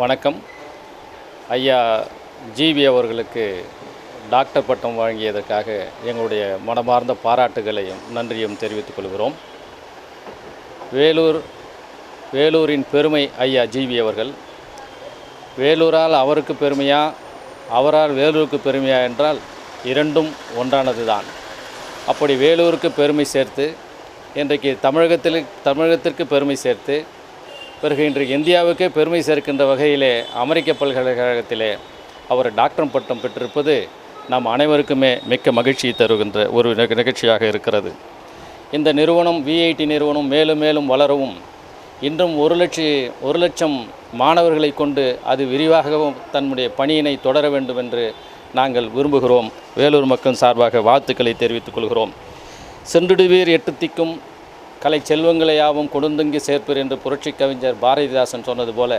வணக்கம். ஐயா ஜிவி அவர்களுக்கு டாக்டர் பட்டம் வழங்கியதற்காக எங்களுடைய மனமார்ந்த பாராட்டுகளையும் நன்றியும் தெரிவித்துக் கொள்கிறோம். வேலூர் வேலூரின் பெருமை ஐயா ஜிவி அவர்கள். வேலூரால் அவருக்கு பெருமையா அவரால் வேலூருக்கு பெருமையா என்றால் இரண்டும் ஒன்றானது தான். அப்படி வேலூருக்கு பெருமை சேர்த்து இன்றைக்கு தமிழகத்தில் தமிழகத்திற்கு பெருமை சேர்த்து பிறகு இன்றைக்கு இந்தியாவுக்கே பெருமை சேர்க்கின்ற வகையிலே அமெரிக்க பல்கலைக்கழகத்திலே அவர் டாக்டர் பட்டம் பெற்றிருப்பது நாம் அனைவருக்குமே மிக்க மகிழ்ச்சியை தருகின்ற ஒரு நிக- நிகழ்ச்சியாக இருக்கிறது. இந்த நிறுவனம் விஐடி நிறுவனம் மேலும் மேலும் வளரவும் இன்றும் ஒரு லட்ச ஒரு லட்சம் மாணவர்களை கொண்டு அது விரிவாகவும் தன்னுடைய பணியினை தொடர வேண்டும் என்று நாங்கள் விரும்புகிறோம். வேலூர் மக்கள் சார்பாக வாழ்த்துக்களை தெரிவித்துக் கொள்கிறோம். சென்றுடுவீர் எட்டு திக்கும் கலை செல்வங்களை யாவும் கொடுந்தங்கி என்று புரட்சி கவிஞர் பாரதிதாசன் சொன்னது போல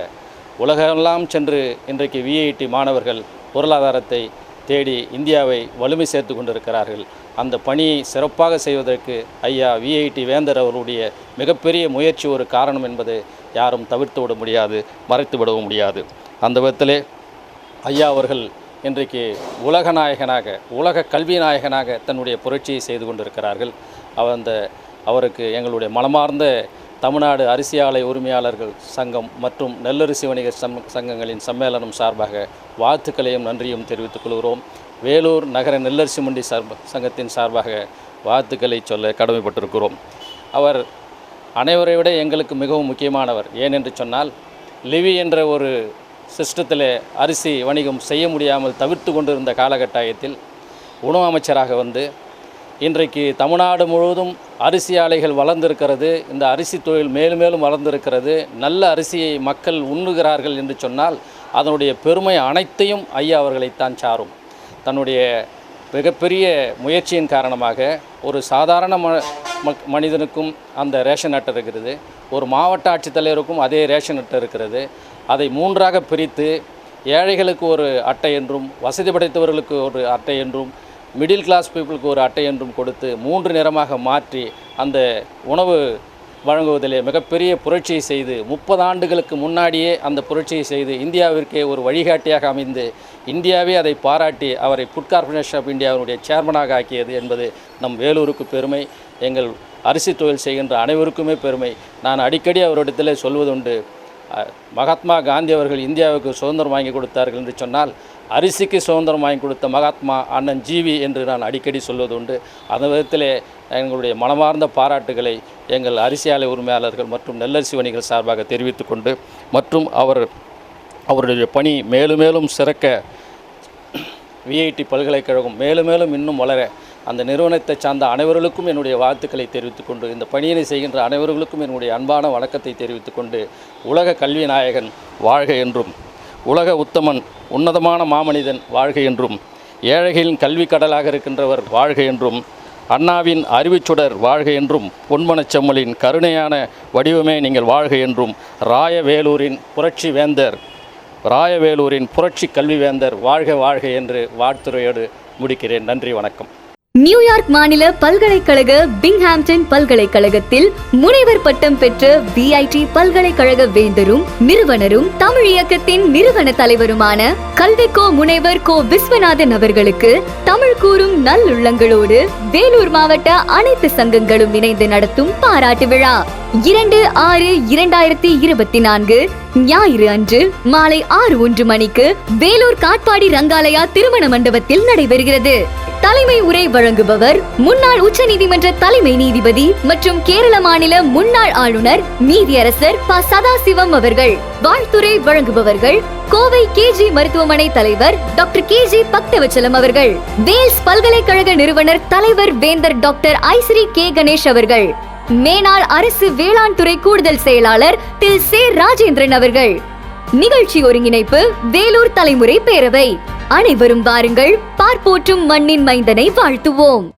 உலகெல்லாம் சென்று இன்றைக்கு விஐடி மாணவர்கள் பொருளாதாரத்தை தேடி இந்தியாவை வலிமை சேர்த்து கொண்டிருக்கிறார்கள். அந்த பணியை சிறப்பாக செய்வதற்கு ஐயா விஐடி வேந்தர் அவருடைய மிகப்பெரிய முயற்சி ஒரு காரணம் என்பதை யாரும் தவிர்த்து விட முடியாது மறைத்து விடவும் முடியாது. அந்த விதத்திலே ஐயா அவர்கள் இன்றைக்கு உலக நாயகனாக உலக கல்வி நாயகனாக தன்னுடைய புரட்சியை செய்து கொண்டிருக்கிறார்கள். அவர் அந்த அவருக்கு எங்களுடைய மனமார்ந்த தமிழ்நாடு அரிசி ஆலை உரிமையாளர்கள் சங்கம் மற்றும் நெல்லரிசி வணிகர் சம் சங்கங்களின் சம்மேளனம் சார்பாக வாழ்த்துக்களையும் நன்றியும் தெரிவித்துக் கொள்கிறோம். வேலூர் நகர நெல்லரிசி மண்டி சார்ப சங்கத்தின் சார்பாக வாழ்த்துக்களை சொல்ல கடமைப்பட்டிருக்கிறோம். அவர் அனைவரை விட எங்களுக்கு மிகவும் முக்கியமானவர். ஏனென்று சொன்னால் லிவி என்ற ஒரு சிஸ்டத்தில் அரிசி வணிகம் செய்ய முடியாமல் தவிர்த்து கொண்டிருந்த காலகட்டாயத்தில் உணவு அமைச்சராக வந்து இன்றைக்கு தமிழ்நாடு முழுவதும் அரிசி ஆலைகள் வளர்ந்திருக்கிறது. இந்த அரிசி தொழில் மேலும் மேலும் வளர்ந்திருக்கிறது. நல்ல அரிசியை மக்கள் உண்ணுகிறார்கள் என்று சொன்னால் அதனுடைய பெருமை அனைத்தையும் ஐயா அவர்களைத்தான் சாரும். தன்னுடைய மிகப்பெரிய முயற்சியின் காரணமாக ஒரு சாதாரண ம மக்- மனிதனுக்கும் அந்த ரேஷன் அட்டை இருக்கிறது. ஒரு மாவட்ட ஆட்சித்தலைவருக்கும் அதே ரேஷன் அட்டை இருக்கிறது. அதை மூன்றாக பிரித்து ஏழைகளுக்கு ஒரு அட்டை என்றும் வசதி படைத்தவர்களுக்கு ஒரு அட்டை என்றும் மிடில் கிளாஸ் பீப்புளுக்கு ஒரு அட்டை என்றும் கொடுத்து மூன்று நிறமாக மாற்றி அந்த உணவு வழங்குவதிலே மிகப்பெரிய புரட்சியை செய்து முப்பது ஆண்டுகளுக்கு முன்னாடியே அந்த புரட்சியை செய்து இந்தியாவிற்கே ஒரு வழிகாட்டியாக அமைந்து இந்தியாவே அதை பாராட்டி அவரை ஃபுட் கார்பரேஷன் ஆஃப் இந்தியாவினுடைய சேர்மனாக ஆக்கியது என்பது நம் வேலூருக்கு பெருமை. எங்கள் அரிசி தொழில் செய்கின்ற அனைவருக்குமே பெருமை. நான் அடிக்கடி அவரிடத்தில் சொல்வதுண்டு மகாத்மா காந்தி அவர்கள் இந்தியாவுக்கு சுதந்திரம் வாங்கி கொடுத்தார்கள் என்று சொன்னால் அரிசிக்கு சுதந்திரம் வாங்கி கொடுத்த மகாத்மா அண்ணன் ஜீவி என்று நான் அடிக்கடி சொல்வது உண்டு அந்த விதத்திலே எங்களுடைய மனமார்ந்த பாராட்டுகளை எங்கள் அரிசி ஆலை உரிமையாளர்கள் மற்றும் நெல்லரிசி வணிகர் சார்பாக தெரிவித்து கொண்டு மற்றும் அவர் அவருடைய பணி மேலும் மேலும் சிறக்க விஐடி பல்கலைக்கழகம் மேலும் மேலும் இன்னும் வளர அந்த நிறுவனத்தை சார்ந்த அனைவர்களுக்கும் என்னுடைய வாழ்த்துக்களை தெரிவித்துக்கொண்டு இந்த பணியினை செய்கின்ற அனைவர்களுக்கும் என்னுடைய அன்பான வணக்கத்தை தெரிவித்துக்கொண்டு உலக கல்வி நாயகன் வாழ்க என்றும் உலக உத்தமன் உன்னதமான மாமனிதன் வாழ்க என்றும் ஏழைகளின் கல்வி கடலாக இருக்கின்றவர் வாழ்க என்றும் அண்ணாவின் அறிவுச்சுடர் வாழ்க என்றும் பொன்மனச் செம்மலின் கருணையான வடிவமே நீங்கள் வாழ்க என்றும் ராயவேலூரின் புரட்சி வேந்தர் ராயவேலூரின் புரட்சி கல்வி வேந்தர் வாழ்க வாழ்க என்று வாழ்த்துறையோடு முடிக்கிறேன். நன்றி வணக்கம். நியூயார்க் மாநில பல்கலைக்கழக பிங்ஹாம்டன் பல்கலைக்கழகத்தில் முனைவர் பட்டம் பெற்ற விஐடி பல்கலைக்கழக வேந்தரும் நிறுவனரும் தமிழ் இயக்கத்தின் நிறுவன தலைவருமான கல்விக்கோ முனைவர் கோ விஸ்வநாதன் அவர்களுக்கு தமிழ் கூறும் நல்லுள்ளங்களோடு வேலூர் மாவட்ட அனைத்து சங்கங்களும் இணைந்து நடத்தும் பாராட்டு விழா. இரண்டு ஆறு இரண்டாயிரத்தி இருபத்தி நான்கு ஞாயிறு அன்று மாலை ஆறு ஒன்று மணிக்கு வேலூர் காட்பாடி ரங்காலயா திருமண மண்டபத்தில் நடைபெறுகிறது. தலைமை உரை வழங்குபவர் முன்னாள் உச்ச நீதிமன்ற தலைமை நீதிபதி மற்றும் கேரள மாநில முன்னாள் ஆளுநர் நீதியரசர் ப. சதாசிவம் அவர்கள் வாழ்த்துரை வழங்குபவர்கள் கோவை கேஜி மருத்துவமனை தலைவர் டாக்டர் கேஜி பக்தவச்சலம் அவர்கள் வேல்ஸ் பல்கலைக்கழக நிறுவனர் தலைவர் வேந்தர் டாக்டர் ஐஸ்ரீ கே. கணேஷ் அவர்கள் மேனாள் அரசு வேளாண் துறை கூடுதல் செயலாளர் திரு சே ராஜேந்திரன் அவர்கள். நிகழ்ச்சி ஒருங்கிணைப்பு வேலூர் தலைமுறை பேரவை. அனைவரும் வாருங்கள் பார்ப்போற்றும் மண்ணின் மைந்தனை வாழ்த்துவோம்.